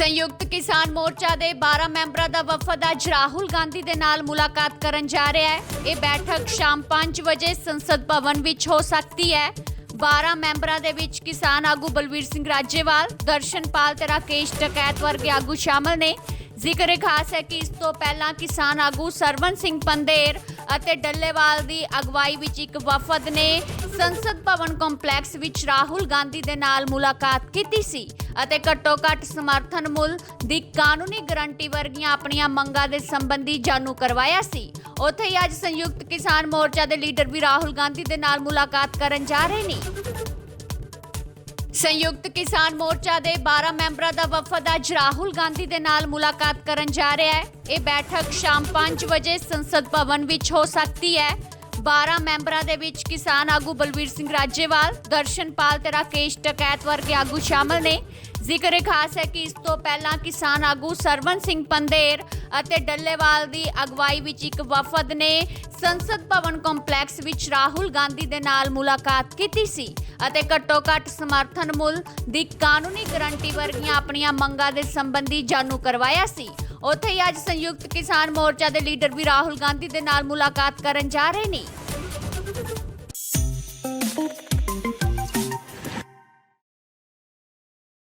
ਸੰਯੁਕਤ ਕਿਸਾਨ ਮੋਰਚਾ ਦੇ 12 ਮੈਂਬਰਾਂ ਦਾ ਵਫਦ ਅੱਜ ਰਾਹੁਲ ਗਾਂਧੀ ਦੇ ਨਾਲ ਮੁਲਾਕਾਤ ਕਰਨ ਜਾ ਰਿਹਾ ਹੈ। ਇਹ ਬੈਠਕ ਸ਼ਾਮ 5 ਵਜੇ ਸੰਸਦ ਭਵਨ ਵਿੱਚ ਹੋ ਸਕਦੀ ਹੈ। 12 ਮੈਂਬਰਾਂ ਦੇ ਵਿੱਚ ਕਿਸਾਨ ਆਗੂ ਬਲਵੀਰ ਸਿੰਘ ਰਾਜੇਵਾਲ ਦਰਸ਼ਨਪਾਲ ਤੇ ਰਾਕੇਸ਼ ਟਕੈਤ ਵਰਗੇ ਆਗੂ ਸ਼ਾਮਲ ਨੇ। ਜ਼ਿਕਰ ਇਹ ਖਾਸ ਹੈ ਕਿ ਇਸ ਤੋਂ ਪਹਿਲਾਂ ਕਿਸਾਨ ਆਗੂ ਸਰਵਨ ਸਿੰਘ ਪੰਦੇਰ ਅਤੇ ਡੱਲੇਵਾਲ ਦੀ ਅਗਵਾਈ ਵਿੱਚ ਇੱਕ ਵਫਦ ਨੇ ਸੰਸਦ ਭਵਨ ਕੰਪਲੈਕਸ ਵਿੱਚ ਰਾਹੁਲ ਗਾਂਧੀ ਦੇ ਨਾਲ ਮੁਲਾਕਾਤ ਕੀਤੀ ਸੀ। ਅਤੇ ਘੱਟੋ ਘੱਟ ਸਮਰਥਨ ਮੁੱਲ ਦੀ ਕਾਨੂੰਨੀ ਗਰੰਟੀ ਵਰਗੀਆਂ ਆਪਣੀਆਂ ਮੰਗਾਂ ਦੇ ਸੰਬੰਧੀ ਜਾਣੂ ਕਰਵਾਇਆ ਸੀ। ਉੱਥੇ ਹੀ ਅੱਜ ਸੰਯੁਕਤ ਕਿਸਾਨ ਮੋਰਚਾ ਦੇ ਲੀਡਰ ਵੀ ਰਾਹੁਲ ਗਾਂਧੀ ਦੇ ਨਾਲ ਮੁਲਾਕਾਤ ਕਰਨ ਜਾ ਰਹੇ ਨੇ। ਸੰਯੁਕਤ ਕਿਸਾਨ ਮੋਰਚਾ ਦੇ 12 ਮੈਂਬਰਾਂ ਦਾ ਵਫਦ ਅੱਜ ਰਾਹੁਲ ਗਾਂਧੀ ਦੇ ਨਾਲ ਮੁਲਾਕਾਤ ਕਰਨ ਜਾ ਰਿਹਾ ਹੈ। ਇਹ ਬੈਠਕ ਸ਼ਾਮ 5 ਵਜੇ ਸੰਸਦ ਭਵਨ ਵਿੱਚ ਹੋ ਸਕਦੀ ਹੈ। 12 ਮੈਂਬਰਾਂ ਦੇ ਵਿੱਚ ਕਿਸਾਨ ਆਗੂ ਬਲਵੀਰ ਸਿੰਘ ਰਾਜੇਵਾਲ ਦਰਸ਼ਨਪਾਲ ਤੇ ਰਾਕੇਸ਼ ਟਕੈਤ ਵਰਗੇ ਆਗੂ ਸ਼ਾਮਲ ਨੇ। ਜ਼ਿਕਰ ਇਹ ਖਾਸ ਹੈ ਕਿ ਇਸ ਤੋਂ ਪਹਿਲਾਂ ਕਿਸਾਨ ਆਗੂ ਸਰਵਨ ਸਿੰਘ ਪੰਦੇਰ ਅਤੇ ਡੱਲੇਵਾਲ ਦੀ ਅਗਵਾਈ ਵਿੱਚ ਇੱਕ ਵਫਦ ਨੇ ਸੰਸਦ ਭਵਨ ਕੰਪਲੈਕਸ ਵਿੱਚ ਰਾਹੁਲ ਗਾਂਧੀ ਦੇ ਨਾਲ ਮੁਲਾਕਾਤ ਕੀਤੀ ਸੀ ਅਤੇ ਘੱਟੋ ਘੱਟ ਸਮਰਥਨ ਮੁੱਲ ਦੀ ਕਾਨੂੰਨੀ ਗਰੰਟੀ ਵਰਗੀਆਂ ਆਪਣੀਆਂ ਮੰਗਾਂ ਦੇ ਸੰਬੰਧੀ ਜਾਣੂ ਕਰਵਾਇਆ ਸੀ। ਉੱਥੇ ਹੀ ਅੱਜ ਸੰਯੁਕਤ ਕਿਸਾਨ ਮੋਰਚਾ ਦੇ ਲੀਡਰ ਵੀ ਰਾਹੁਲ ਗਾਂਧੀ ਦੇ ਨਾਲ ਮੁਲਾਕਾਤ ਕਰਨ ਜਾ ਰਹੇ ਨੇ।